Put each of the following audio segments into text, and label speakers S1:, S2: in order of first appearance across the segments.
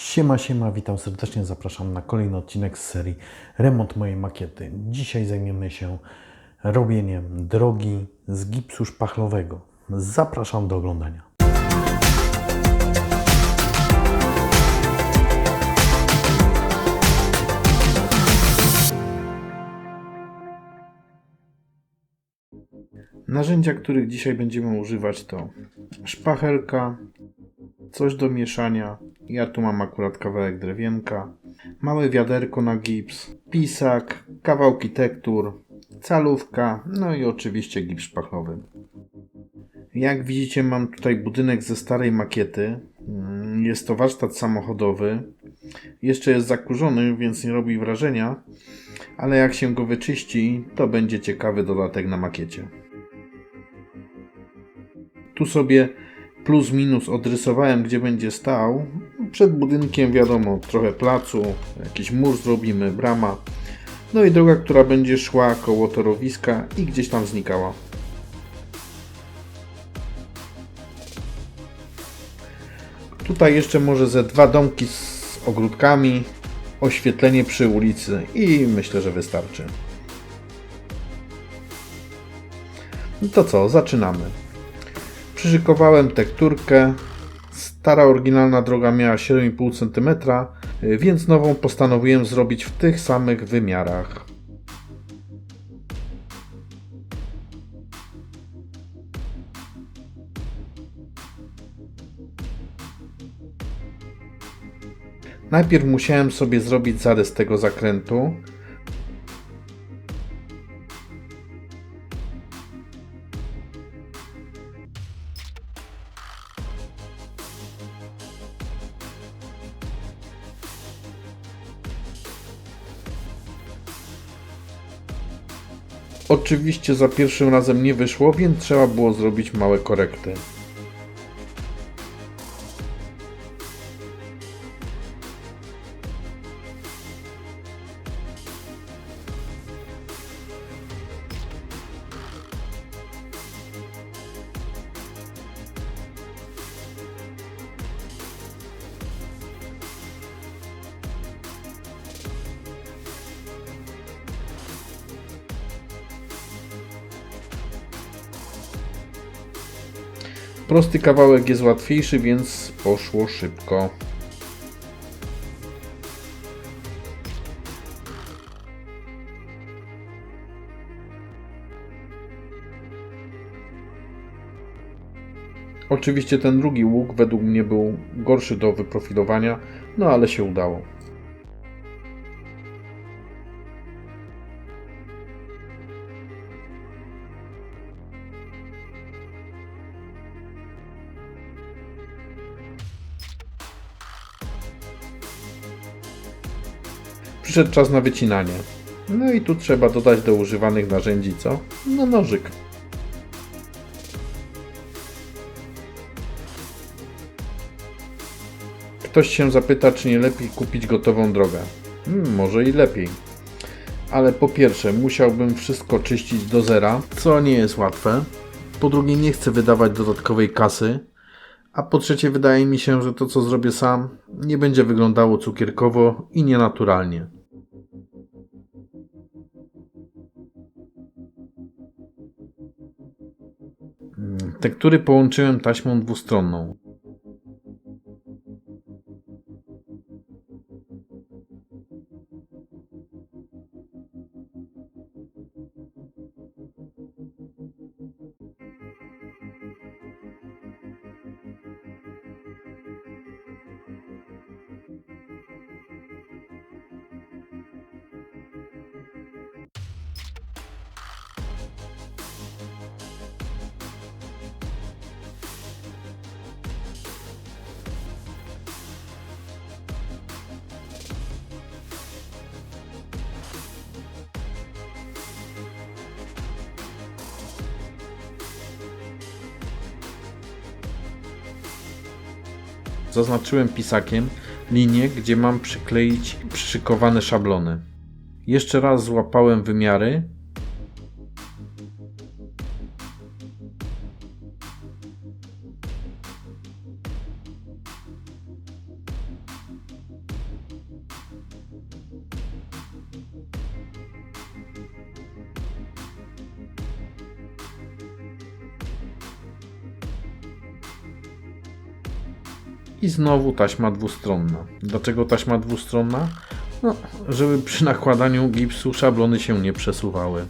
S1: Siema, siema, witam serdecznie, zapraszam na kolejny odcinek z serii Remont mojej makiety. Dzisiaj zajmiemy się robieniem drogi z gipsu szpachlowego. Zapraszam do oglądania. Narzędzia, których dzisiaj będziemy używać to szpachelka, coś do mieszania. Ja tu mam akurat kawałek drewienka, małe wiaderko na gips, pisak, kawałki tektur, calówka, no i oczywiście gips szpachlowy. Jak widzicie, mam tutaj budynek ze starej makiety. Mm, Jest to warsztat samochodowy. Jeszcze jest zakurzony, więc nie robi wrażenia, ale jak się go wyczyści, to będzie ciekawy dodatek na makiecie. Tu sobie plus minus odrysowałem, gdzie będzie stał. Przed budynkiem, wiadomo, trochę placu, jakiś mur zrobimy, brama. No i droga, która będzie szła koło torowiska i gdzieś tam znikała. Tutaj jeszcze może ze dwa domki z ogródkami, oświetlenie przy ulicy i myślę, że wystarczy. No to co, zaczynamy. Przyszykowałem tekturkę. Stara oryginalna droga miała 7,5 cm, więc nową postanowiłem zrobić w tych samych wymiarach. Najpierw musiałem sobie zrobić zarys tego zakrętu. Oczywiście za pierwszym razem nie wyszło, więc trzeba było zrobić małe korekty. Prosty kawałek jest łatwiejszy, więc poszło szybko. Oczywiście ten drugi łuk według mnie był gorszy do wyprofilowania, no ale się udało. Przyszedł czas na wycinanie. No i tu trzeba dodać do używanych narzędzi co? No nożyk. Ktoś się zapyta, czy nie lepiej kupić gotową drogę. Hmm, może i lepiej. Ale po pierwsze, musiałbym wszystko czyścić do zera, co nie jest łatwe. Po drugie, nie chcę wydawać dodatkowej kasy. A po trzecie, wydaje mi się, że to, co zrobię sam, nie będzie wyglądało cukierkowo i nienaturalnie. Tektury połączyłem taśmą dwustronną. Zaznaczyłem pisakiem linię, gdzie mam przykleić przyszykowane szablony. Jeszcze raz złapałem wymiary. I znowu taśma dwustronna. Dlaczego taśma dwustronna? No, żeby przy nakładaniu gipsu szablony się nie przesuwały.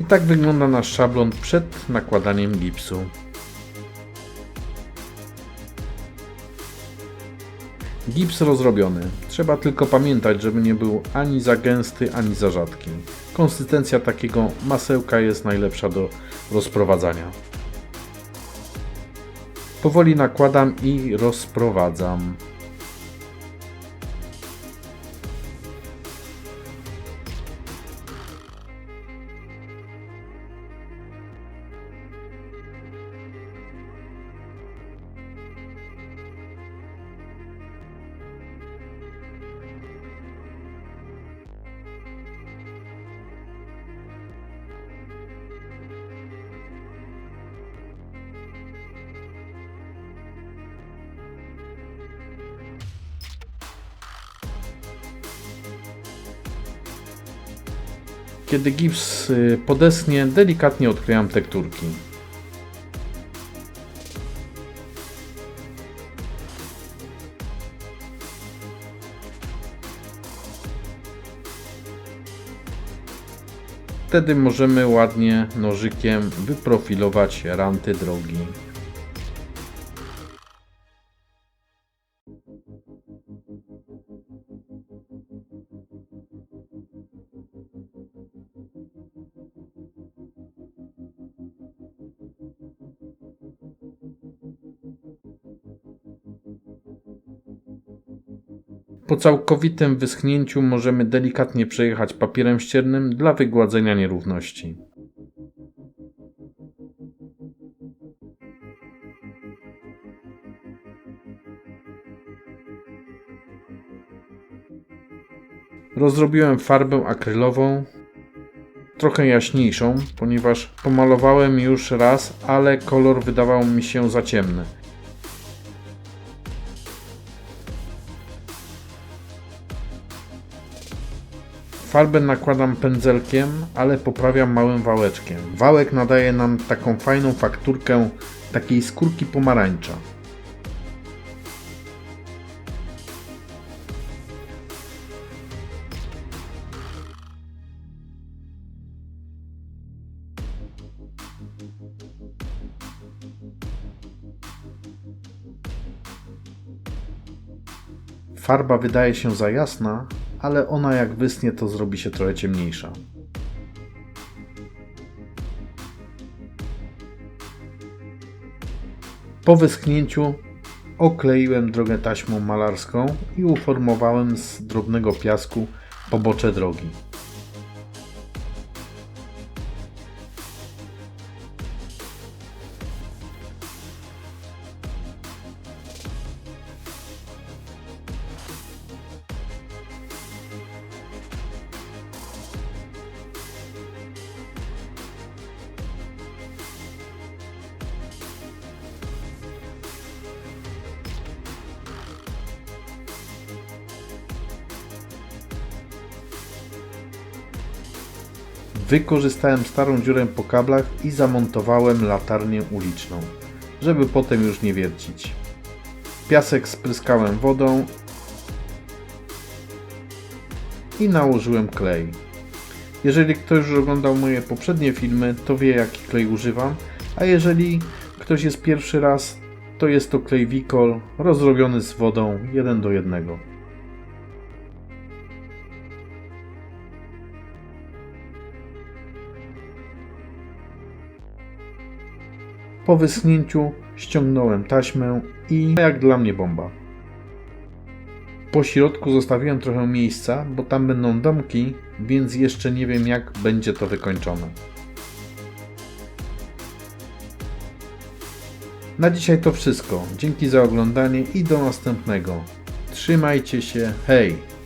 S1: I tak wygląda nasz szablon przed nakładaniem gipsu. Gips rozrobiony. Trzeba tylko pamiętać, żeby nie był ani za gęsty, ani za rzadki. Konsystencja takiego masełka jest najlepsza do rozprowadzania. Powoli nakładam i rozprowadzam. Kiedy gips y, podeschnie, delikatnie odklejam tekturki. Wtedy możemy ładnie nożykiem wyprofilować ranty drogi. Po całkowitym wyschnięciu możemy delikatnie przejechać papierem ściernym dla wygładzenia nierówności. Rozrobiłem farbę akrylową, trochę jaśniejszą, ponieważ pomalowałem już raz, ale kolor wydawał mi się za ciemny. Farbę nakładam pędzelkiem, ale poprawiam małym wałeczkiem. Wałek nadaje nam taką fajną fakturkę takiej skórki pomarańcza. Farba wydaje się za jasna, ale ona jak wysnie to zrobi się trochę ciemniejsza. Po wyschnięciu okleiłem drogę taśmą malarską i uformowałem z drobnego piasku pobocze drogi. Wykorzystałem starą dziurę po kablach i zamontowałem latarnię uliczną, żeby potem już nie wiercić. Piasek spryskałem wodą i nałożyłem klej. Jeżeli ktoś już oglądał moje poprzednie filmy, to wie jaki klej używam, a jeżeli ktoś jest pierwszy raz, to jest to klej Wicol rozrobiony z wodą 1 do 1. Po wyschnięciu ściągnąłem taśmę i jak dla mnie bomba. Po środku zostawiłem trochę miejsca, bo tam będą domki, więc jeszcze nie wiem jak będzie to wykończone. Na dzisiaj to wszystko. Dzięki za oglądanie i do następnego. Trzymajcie się, hej!